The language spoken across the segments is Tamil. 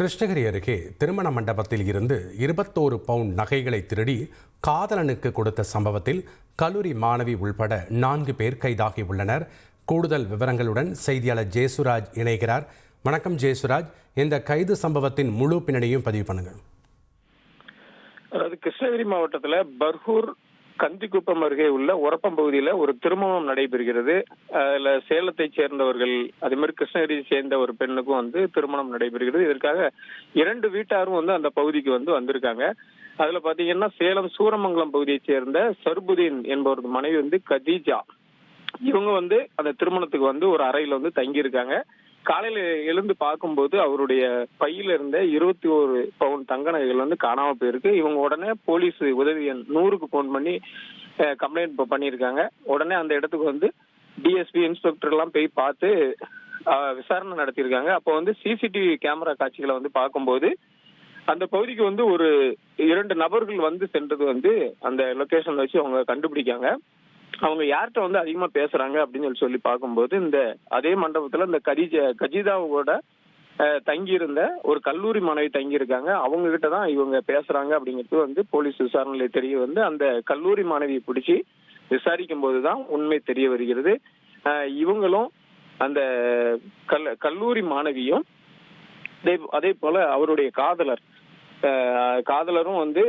கிருஷ்ணகிரி அருகே திருமண மண்டபத்தில் இருந்து இருபத்தோரு பவுண்ட் நகைகளை திருடி காதலனுக்கு கொடுத்த சம்பவத்தில் கல்லூரி மாணவி உள்பட நான்கு பேர் கைதாகி உள்ளனர் கூடுதல் விவரங்களுடன் செய்தியாளர் ஜேசுராஜ் இணைகிறார். வணக்கம் ஜேசுராஜ். இந்த கைது சம்பவத்தின் முழு பின்னணியும் பதிவு பண்ணுங்க அதாவது கிருஷ்ணகிரி மாவட்டத்தில் பர்கூர் கந்திக்குப்பம் அருகே உள்ள உரப்பம் பகுதியில ஒரு திருமணம் நடைபெறுகிறது. அதுல சேலத்தை சேர்ந்தவர்கள் அதே மாதிரி கிருஷ்ணகிரியை சேர்ந்த ஒரு பெண்ணுக்கும் வந்து திருமணம் நடைபெறுகிறது. இதற்காக இரண்டு வீட்டாரும் வந்து அந்த பகுதிக்கு வந்து வந்திருக்காங்க. அதுல பாத்தீங்கன்னா சேலம் சூரமங்கலம் பகுதியை சேர்ந்த சர்புதீன் என்பவரது மனைவி வந்து கதீஜா. இவங்க வந்து அந்த திருமணத்துக்கு வந்து ஒரு அறையில வந்து தங்கியிருக்காங்க. காலையில எழுந்து பார்க்கும்போது அவருடைய பையில இருந்த இருபத்தி ஒரு பவுன் தங்க நகைகள் வந்து காணாம போயிருக்கு. இவங்க உடனே போலீஸ் உதவி எண் நூறுக்கு போன் பண்ணி கம்ப்ளைண்ட் பண்ணியிருக்காங்க. உடனே அந்த இடத்துக்கு வந்து டிஎஸ்பி இன்ஸ்பெக்டர் எல்லாம் போய் பார்த்து விசாரணை நடத்தியிருக்காங்க. அப்போ வந்து சிசிடிவி கேமரா காட்சிகளை வந்து பார்க்கும்போது அந்த பகுதிக்கு வந்து ஒரு இரண்டு நபர்கள் வந்து சென்றது வந்து அந்த லொகேஷன்ல வச்சு அவங்க கண்டுபிடிக்காங்க. அவங்க யார்கிட்ட வந்து அதிகமா பேசுறாங்க அப்படின்னு சொல்லி சொல்லி பார்க்கும்போது இந்த அதே மண்டபத்துல இந்த கரீஜ கஜிதாவோட தங்கியிருந்த ஒரு கல்லூரி மாணவி தங்கி இருக்காங்க அவங்க கிட்ட தான் இவங்க பேசுறாங்க அப்படிங்கிறது வந்து போலீஸ் விசாரணையில தெரிய வந்து அந்த கல்லூரி மாணவியை பிடிச்சி விசாரிக்கும் போதுதான் உண்மை தெரிய வருகிறது. இவங்களும் அந்த கல் கல்லூரி மாணவியும் அதே- அதே போல அவருடைய காதலர் காதலரும் வந்து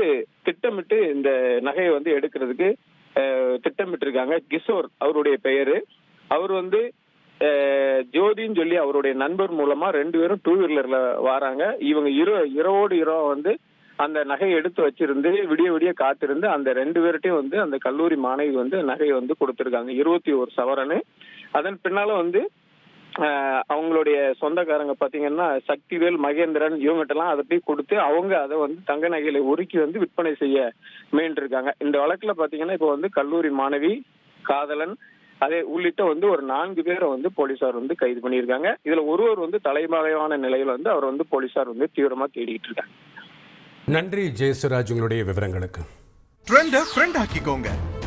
திட்டமிட்டு இந்த நகையை வந்து எடுக்கிறதுக்கு திட்டமிட்டிருக்காங்க. கிஷோர் அவருடைய பெயரு. அவர் வந்து ஜோதின்னு சொல்லி அவருடைய நண்பர் மூலமா ரெண்டு பேரும் டூ வீலர்ல வராங்க. இவங்க இரு இரவோடு இரவா வந்து அந்த நகையை எடுத்து வச்சிருந்து விடிய விடிய காத்திருந்து அந்த ரெண்டு பேர்ட்டையும் வந்து அந்த கல்லூரி மாணவி வந்து நகையை வந்து கொடுத்திருக்காங்க. இருபத்தி ஒரு சவரனு. அதன் பின்னால வந்து அவங்களுடைய சொந்தக்காரங்க பாத்தீங்கன்னா சக்திவேல் மகேந்திரன் இவங்ககிட்ட எல்லாம் அதை போய் கொடுத்து அவங்க அதை வந்து தங்க நகைகளை உருக்கி வந்து விற்பனை செய்ய முயன்று இருக்காங்க இந்த வழக்குல பாத்தீங்கன்னா இப்போ வந்து கல்லூரி மாணவி காதலன் அதே உள்ளிட்ட வந்து ஒரு நான்கு பேரை வந்து போலீசார் வந்து கைது பண்ணியிருக்காங்க. இதுல ஒருவர் வந்து தலைமறைவான நிலையில வந்து அவர் வந்து போலீசார் வந்து தீவிரமா தேடிட்டு இருக்காங்க. நன்றி ஜேசுராஜ் உங்களுடைய விவரங்களுக்கு. ட்ரெண்ட ஃப்ரெண்ட் ஆக்கிக்கோங்க.